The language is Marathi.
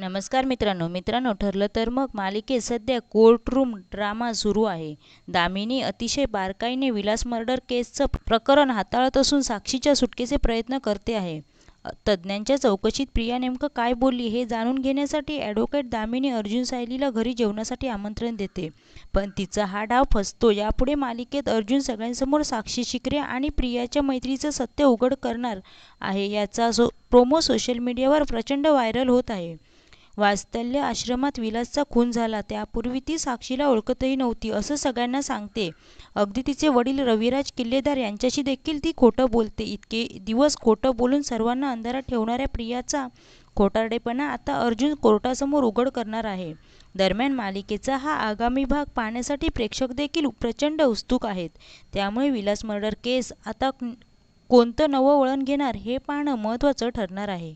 नमस्कार मित्रांनो मित्रांनो ठरलं तर मग मालिकेत सध्या कोर्टरूम ड्रामा सुरू आहे. दामिनी अतिशय बारकाईने विलास मर्डर केसचं प्रकरण हाताळत असून साक्षीच्या सुटकेचे प्रयत्न करते आहे. तज्ज्ञांच्या चौकशीत प्रिया नेमकं काय बोलली हे जाणून घेण्यासाठी ॲडव्होकेट दामिनी अर्जुन सायलीला घरी जेवणासाठी आमंत्रण देते. पण तिचा हा डाव फसतो. यापुढे मालिकेत अर्जुन सगळ्यांसमोर साक्षी शिकरे आणि प्रियाच्या मैत्रीचं सत्य उघड करणार आहे. याचा सो प्रोमो सोशल मीडियावर प्रचंड व्हायरल होत आहे. वात्सल्य आश्रमात विलासचा खून झाला. त्यापूर्वी ती साक्षीला ओळखतही नव्हती असं सगळ्यांना सांगते. अगदी तिचे वडील रविराज किल्लेदार यांच्याशी देखील ती खोटं बोलते. इतके दिवस खोटं बोलून सर्वांना अंधारात ठेवणाऱ्या प्रियाचा खोटारडेपणा आता अर्जुन कोर्टासमोर उघड करणार आहे. दरम्यान मालिकेचा हा आगामी भाग पाहण्यासाठी प्रेक्षक देखील प्रचंड उत्सुक आहेत. त्यामुळे विलास मर्डर केस आता कोणतं नवं वळण घेणार हे पाहणं महत्त्वाचं ठरणार आहे.